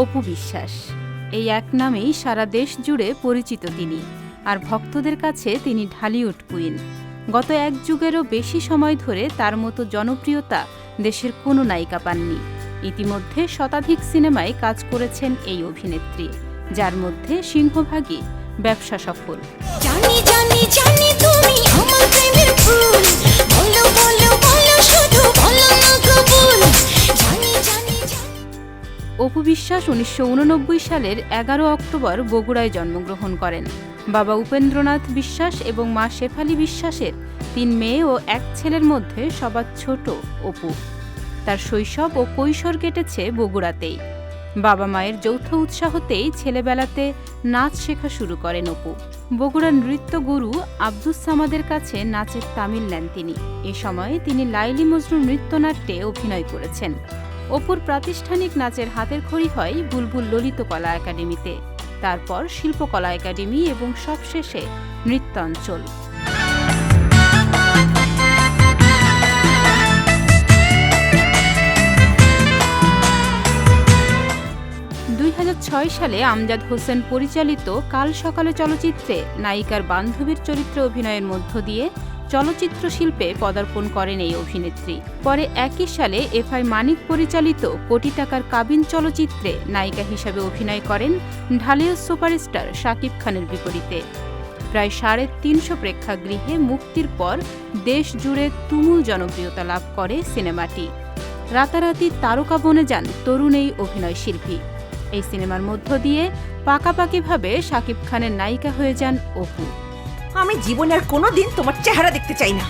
অপু বিশ্বাস। এই এক নামেই সারা দেশ জুড়ে পরিচিত তিনি আর ভক্তদের কাছে তিনি ঢালিউড কুইন। গত এক যুগেরও বেশি সময় ধরে তার মতো জনপ্রিয়তা দেশের কোনো নায়িকা পাননি। ইতিমধ্যে শতাধিক সিনেমায় কাজ করেছেন এই অভিনেত্রী, যার মধ্যে সিংহভাগই ব্যবসা সফল। জানি জানি জানি তুমি আমার প্রেমের ফুল। অপু বিশ্বাস উনিশশো উননব্বই সালের এগারো অক্টোবর বগুড়ায় জন্মগ্রহণ করেন। বাবা উপেন্দ্রনাথ বিশ্বাস এবং মা শেফালি বিশ্বাসের তিন মেয়ে ও এক ছেলের মধ্যে সবার ছোট অপু। তার শৈশব ও কৈশোর কেটেছে বগুড়াতেই। বাবা মায়ের যৌথ উৎসাহতেই ছেলেবেলাতে নাচ শেখা শুরু করেন অপু। বগুড়ার নৃত্য গুরু আব্দুস সামাদের কাছে নাচের তামিল নেন তিনি। এ সময়ে তিনি লাইলি মজনু নৃত্যনাট্যে অভিনয় করেছেন। অপুর প্রাতিষ্ঠানিক নাচের হাতের খড়ি হয় বুলবুল ললিত কলা একাডেমিতে। তারপর শিল্পকলা একাডেমি এবং সবশেষে নৃত্যাঞ্চল। ছয় সালে আমজাদ হোসেন পরিচালিত কাল সকালে চলচ্চিত্রে নায়িকার বান্ধবীর চরিত্রে অভিনয়ের মধ্য দিয়ে চলচ্চিত্র শিল্পে পদার্পণ করেন এই অভিনেত্রী। পরে একই সালে এফআই মানিক পরিচালিত কোটি টাকার কাবিন চলচ্চিত্রে নায়িকা হিসাবে অভিনয় করেন ঢালিউড সুপারস্টার শাকিব খানের বিপরীতে। প্রায় সাড়ে তিনশো প্রেক্ষাগৃহে মুক্তির পর দেশ জুড়ে তুমুল জনপ্রিয়তা লাভ করে সিনেমাটি। রাতারাতি তারকা বনে যান তরুণ এই অভিনয় শিল্পী। এই সিনেমার মধ্য দিয়ে পাকাপাকিভাবে শাকিব খানের নায়িকা হয়ে যান অপু। আমি জীবনে আর কোনোদিন তোমার চেহারা দেখতে চাই না।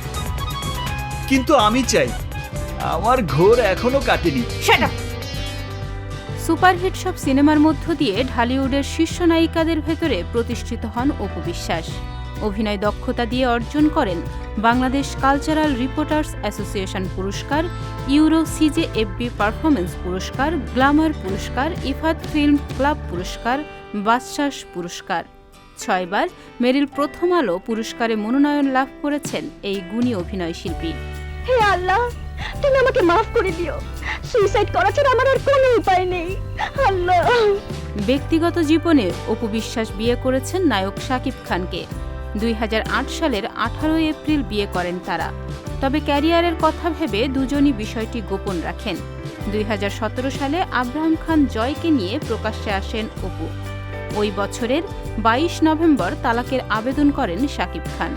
কিন্তু আমি চাই আমার ঘোর এখনও কাটেনি। সেটা সুপারহিট সব সিনেমার মধ্য দিয়ে ঢালিউডের শীর্ষ নায়িকাদের ভেতরে প্রতিষ্ঠিত হন অপু বিশ্বাস। অভিনয় দক্ষতা দিয়ে অর্জন করেন বাংলাদেশ কালচারাল রিপোর্টার্স অ্যাসোসিয়েশন পুরস্কার ইউরো সিজে এফবি পারফরমেন্স পুরস্কার গ্ল্যামার পুরস্কার ইফাত ফিল্ম ক্লাব পুরস্কার বাদশাস পুরস্কার। ছয়বার মেরিল প্রথম আলো পুরস্কারে মনোনয়ন লাভ করেছেন এই গুণী অভিনয় শিল্পী। হে আল্লাহ তুমি আমাকে মাফ করে দিও। সুইসাইড করা ছাড়া আমার আর কোনো উপায় নেই। আল্লাহ। ব্যক্তিগত জীবনে অপু বিশ্বাস বিয়ে করেছেন নায়ক শাকিব খানকে। দুই হাজার আট সালের আঠারোই এপ্রিল বিয়ে করেন তারা। তবে ক্যারিয়ারের কথা ভেবে দুজনই বিষয়টি গোপন রাখেন। দুই হাজার সতেরো সালে আব্রাহাম খান জয়কে নিয়ে প্রকাশ্যে আসেন অপু। ওই বছরের বাইশ নভেম্বর তালাকের আবেদন করেন শাকিব খান।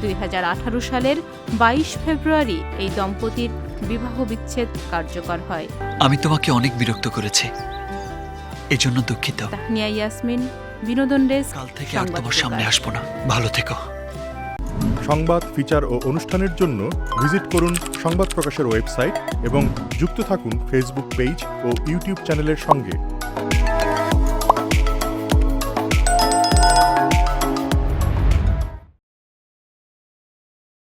দুই হাজার আঠারো সালের বাইশ ফেব্রুয়ারি এই দম্পতির বিবাহ বিচ্ছেদ কার্যকর হয়। আমি তোমাকে অনেক বিরক্ত করেছি। এজন্য দুঃখিত। তাহনিয়া ইয়াসমিন বিনোদন ডেস্ক কাল থেকে আর তোমার সামনে। আসব না। ভালো থেকো। সংবাদ ফিচার ও অনুষ্ঠানের জন্য ভিজিট করুন সংবাদ প্রকাশের ওয়েবসাইট এবং যুক্ত থাকুন ফেসবুক পেজ ও ইউটিউব চ্যানেলের সঙ্গে।